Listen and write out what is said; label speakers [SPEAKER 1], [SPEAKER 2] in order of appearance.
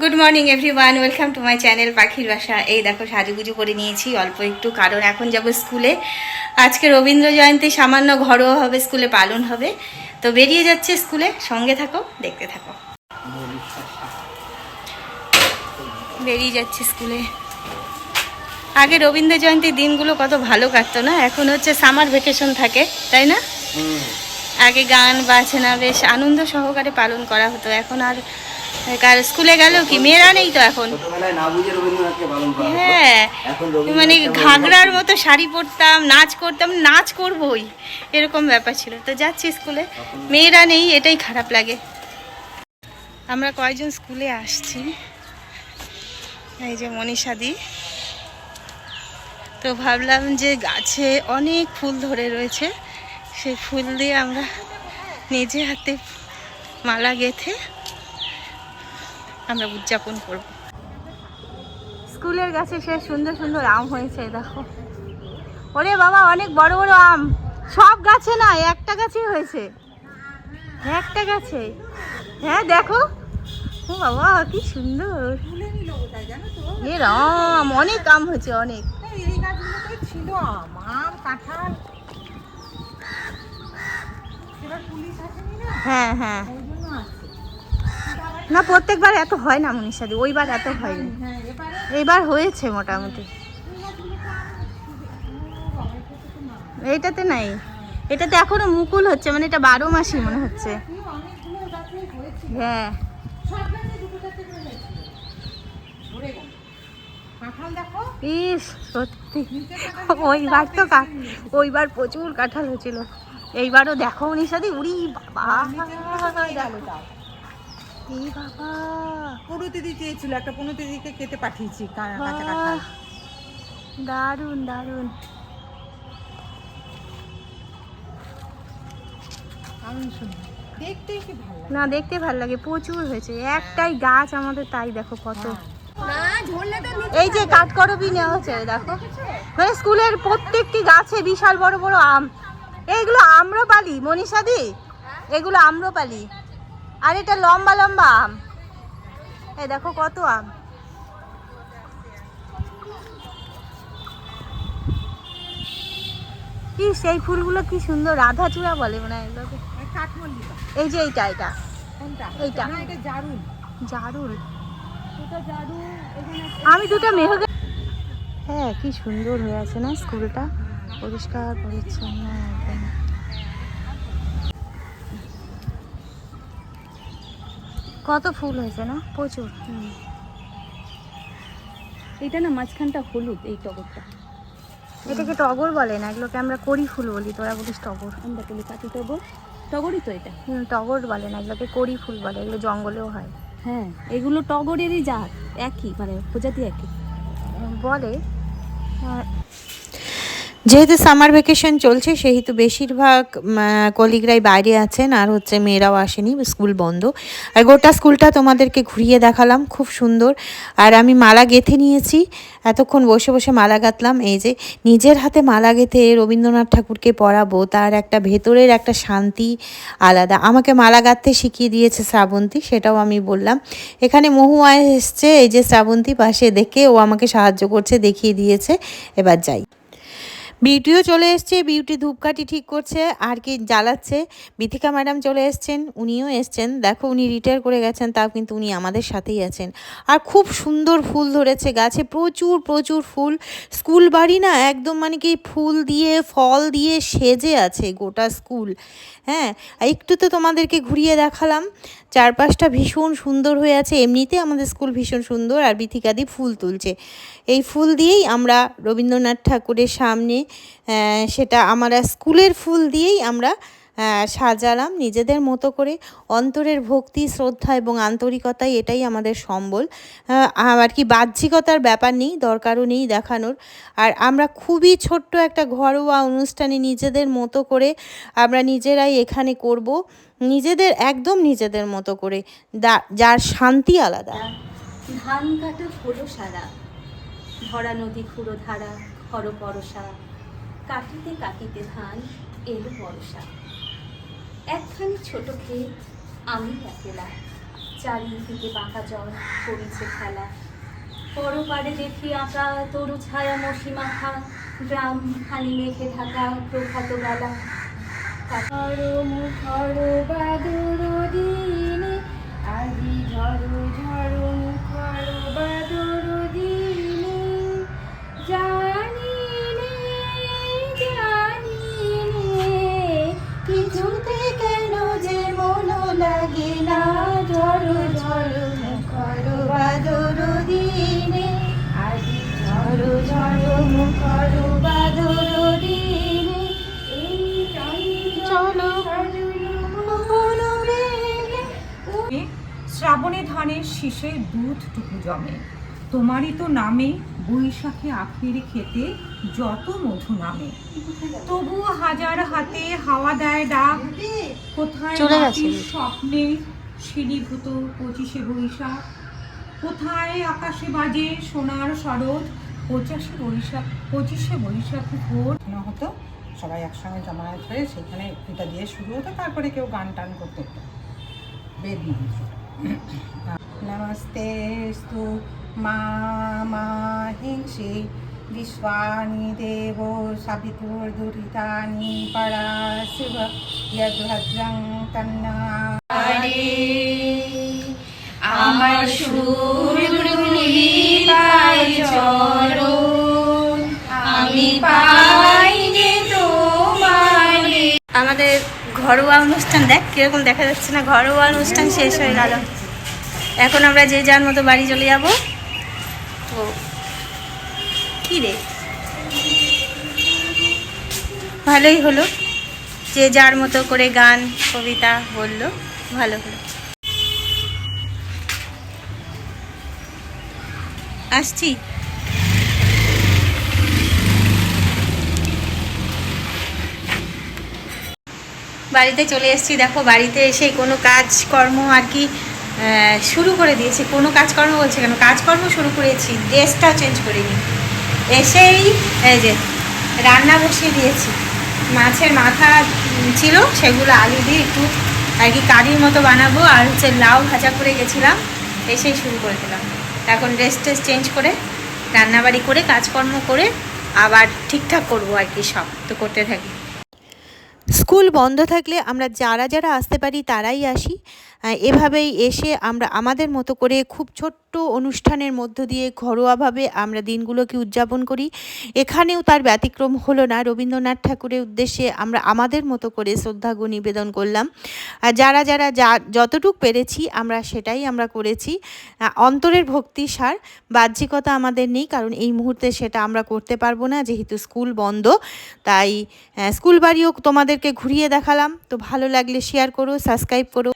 [SPEAKER 1] Good morning everyone welcome to my channel পাখির বাসা এই দেখো সাজুগুজু করে নিয়েছি অল্প একটু কারণ এখন যাব স্কুলে। আজকে রবীন্দ্র জয়ন্তী সামান্য ঘরোয়াভাবে স্কুলে পালন হবে। তো বেরিয়ে যাচ্ছে স্কুলে সঙ্গে থাকো দেখতে থাকো। বেরিয়ে যাচ্ছে স্কুলে। আগে রবীন্দ্র জয়ন্তীর দিনগুলো কত ভালো কাটতো না এখন হচ্ছে সামার ভেকেশন থাকে তাই না? আগে গান বাজনা বেশ আনন্দ সহকারে পালন করা হতো এখন আর কার স্কুলে গেলেও কি? মেয়েরা নেই তো এখন। হ্যাঁ মানে ঘাগরার মতো শাড়ি পরতাম নাচ করতাম নাচ করবই। এরকম ব্যাপার ছিল। তো যাচ্ছি স্কুলে। মেয়েরা নেই এটাই খারাপ লাগে। আমরা কয়েকজন স্কুলে আসছি? এই যে মনীষাদি তো ভাবলাম যে গাছে অনেক ফুল ধরে রয়েছে। সেই ফুল দিয়ে আমরা নিজে হাতে মালা গেথে আমরা উদযাপন করব। স্কুলের গাছে সে সুন্দর সুন্দর আম হয়েছে, দেখো। ওরে বাবা, অনেক বড় বড় আম। সব গাছে না, একটা গাছেই হয়েছে। একটা গাছে। হ্যাঁ দেখো। ও বাবা, কি সুন্দর। এ রাম, অনেক আম হয়েছে, অনেক।
[SPEAKER 2] আম আম
[SPEAKER 1] হ্যাঁ হ্যাঁ। না, প্রত্যেকবার এত হয় না মনীষাদি ওইবার এত হয়নি।
[SPEAKER 2] হ্যাঁ এবারে
[SPEAKER 1] হয়েছে মোটামুটি। এইটাতে নাই। এটাতে এখনও মুকুল হচ্ছে মানে এটা বারো মাসই মনে হচ্ছে। হ্যাঁ। ইস, সত্যি। ওইবার তো ওইবার প্রচুর কাঁঠাল হয়েছিল। এইবারও দেখো নিশাদি উড়ি বাবা। এই বাবা।
[SPEAKER 2] পনেরোতে দিতে চেয়েছিল একটা কেটে পাঠিয়েছি কাঁচা
[SPEAKER 1] দারুণ দারুণ। না দেখতে ভালো লাগে প্রচুর হয়েছে। একটাই গাছ আমাদের তাই দেখো কত। এই যে কাঠকরবি নেওয়া হচ্ছে দেখো। মানে স্কুলের প্রত্যেকটি গাছে বিশাল বড় বড় আম। এইগুলো আম্রপালি মনীষাদি এগুলো আম্রপালি। আর এটা লম্বা লম্বা আম। এই দেখো কত আম। কি সেই ফুলগুলো কি সুন্দর রাধা চূড়া বলে মনে হয়
[SPEAKER 2] এই
[SPEAKER 1] যে এইটা এটা এইটা।
[SPEAKER 2] জারুল।
[SPEAKER 1] জারুল। আমি দুটো মেহগ হ্যাঁ কি সুন্দর হয়ে আছে না স্কুলটা। পরিষ্কার পরিচ্ছন্ন কত ফুল হয়েছে না? প্রচুর।
[SPEAKER 3] এটা না মাঝখানটা হলুদ এই টগরটা।
[SPEAKER 1] এটাকে টগর বলে? না এগুলোকে আমরা করি ফুল বলি তোরা বলিস টগর।
[SPEAKER 3] আমরা বলি কাটি টগর। টগরই তো এটা।
[SPEAKER 1] হুম, টগর বলে না এগুলোকে করি ফুল বলে এগুলো জঙ্গলেও হয়।
[SPEAKER 3] হ্যাঁ এগুলো টগরেরই জাত একই মানে প্রজাতি একই।
[SPEAKER 1] বলে
[SPEAKER 4] যেহেতু সামার ভ্যাকেশন চলছে, সেহেতু বেশিরভাগ কলিগরাই বাইরে আছেন, আর হচ্ছে মেয়েরাও আসেনি, স্কুল বন্ধ। আর গোটা স্কুলটা তোমাদেরকে ঘুরিয়ে দেখালাম, খুব সুন্দর। আর আমি মালা গেঁথে নিয়েছি, এতক্ষণ বসে বসে মালা গাঁথলাম, এই যে নিজের হাতে মালা গেঁথে রবীন্দ্রনাথ ঠাকুরকে পড়াবো তার একটা ভেতরের একটা শান্তি আলাদা। আমাকে মালা গাঁথতে শিখিয়ে দিয়েছে শ্রাবন্তী, সেটাও আমি বললাম। এখানে মহুয়া এসছে, এই যে শ্রাবন্তী পাশে দেখে ও আমাকে সাহায্য করছে, দেখিয়ে দিয়েছে। এবার যাই। বিউটিও চলে এসছে, বিউটি ধূপকাঠি ঠিক করছে, আর কি জ্বালাচ্ছে। বিথিকা ম্যাডাম চলে এসছেন, উনিও এসছেন। দেখো, উনি রিটায়ার করে গেছেন, তাও কিন্তু উনি আমাদের সাথেই আছেন। আর খুব সুন্দর ফুল ধরেছে গাছে, প্রচুর প্রচুর ফুল। স্কুল বাড়ি না একদম মানে কি ফুল দিয়ে, ফল দিয়ে সেজে আছে গোটা স্কুল। হ্যাঁ একটু তো তোমাদেরকে ঘুরিয়ে দেখালাম। চারপাশটা ভীষণ সুন্দর হয়ে আছে। এমনিতে আমাদের স্কুল ভীষণ সুন্দর আর বিথিকাদি ফুল তুলছে। এই ফুল দিয়েই আমরা রবীন্দ্রনাথ ঠাকুরের সামনে সেটা আমরা স্কুলের ফুল দিয়েই আমরা সাজালাম। নিজেদের মতো করে অন্তরের ভক্তি, শ্রদ্ধা এবং আন্তরিকতাই এটাই আমাদের সম্বল। আর কি বাহ্যিকতার ব্যাপার নেই, দরকারও নেই দেখানোর। আর আমরা খুবই ছোট্ট একটা ঘরোয়া অনুষ্ঠানে নিজেদের মতো করে আমরা নিজেরাই এখানে করব। নিজেদের, একদম নিজেদের মতো করে। যার শান্তি আলাদা।
[SPEAKER 3] ধান কাটা হলো সারা ভরা নদী খুঁড়ো ধারা খর পরশা, কাটিতে কাটিতে ধান এলো বরসা একখানি ছোট খেয়ে আমি একলা। চারিদিকে বাঁকা জল করেছে খেলা। পরপারে দেখি আঁকা তরু ছায়া মশি মাখা গ্রাম খালি মেঘে ঢাকা প্রভাত বেলা। আজি ঝড়ো ঝড়ো মুখর বাদুর
[SPEAKER 2] শ্রাবণে ধানের শীষে দুধ টুকু জমে। তোমারই তো নামে বৈশাখে আখের খেতে যত মধু নামে। তবুও হাজার হাতে হাওয়া দেয় ডাক। কোথায় স্বপ্নে শিরিভূত পঁচিশে বৈশাখ? কোথায় আকাশে বাজে সোনার শরৎ? পঁচাশে বৈশাখ পঁচিশে বৈশাখ ভোর।
[SPEAKER 5] না হতো সবাই একসঙ্গে জমায়েত হয়ে সেখানে এটা দিয়ে শুরু হতো তারপরে কেউ গান টান করতে। হতো বেদ মন্ত্র। মা মা হিংসি বিশ্বানি দেব সাবিতুর্দুরিতানি পরা শিব যদ্ভদ্রং তন্না
[SPEAKER 3] আমার সুর চরণ আমি পাইনি তোমারে
[SPEAKER 1] আমাদের ঘরোয়া অনুষ্ঠান দেখ, কীরকম দেখা যাচ্ছে না, ঘরোয়া অনুষ্ঠান শেষ হয়ে গেল। এখন আমরা যে যার মতো বাড়ি চলে যাব। তো কি রে? ভালোই হলো, যে যার মতো করে গান, কবিতা বলল, ভালো হলো। আসছি? বাড়িতে চলে এসেছি। দেখো, বাড়িতে এসে কোনো কাজকর্ম আর কি শুরু করে দিয়েছি। কোনো কাজকর্ম বলছে কেন? কাজকর্ম শুরু করেছি, ড্রেসটাও চেঞ্জ করিনি। এসেই, এই যে, রান্না বসিয়ে দিয়েছি। মাছের মাথা ছিল, সেগুলো আলু দিয়ে একটু আর কি কারির মতো বানাবো, আর হচ্ছে লাউ ভাজা করে গেছিলাম, এসেই শুরু করে দিলাম। এখন ড্রেস টেস চেঞ্জ করে, রান্নাবাড়ি করে, কাজকর্ম করে, আবার ঠিকঠাক করব আর কি সব, তো করতে থাকি।
[SPEAKER 4] স্কুল বন্ধ থাকলে আমরা যারা যারা আসতে পারি তারাই আসি। এভাবেই এসে আমরা আমাদের মতো করে খুব ছোট্ট অনুষ্ঠানের মধ্য দিয়ে ঘরোয়াভাবে আমরা দিনগুলোকে উদযাপন করি। এখানেও তার ব্যতিক্রম হলো না। রবীন্দ্রনাথ ঠাকুরের উদ্দেশ্যে আমরা আমাদের মতো করে শ্রদ্ধাগু নিবেদন করলাম। আর যারা যারা যা, যতটুক পেরেছি আমরা সেটাই আমরা করেছি। অন্তরের ভক্তি সার, বাহ্যিকতা আমাদের নেই, কারণ এই মুহূর্তে সেটা আমরা করতে পারব না, যেহেতু স্কুল বন্ধ। তাই স্কুল বাড়িও তোমাদেরকে ঘুরিয়ে দেখালাম। তো ভালো লাগলে শেয়ার করো সাবস্ক্রাইব করো।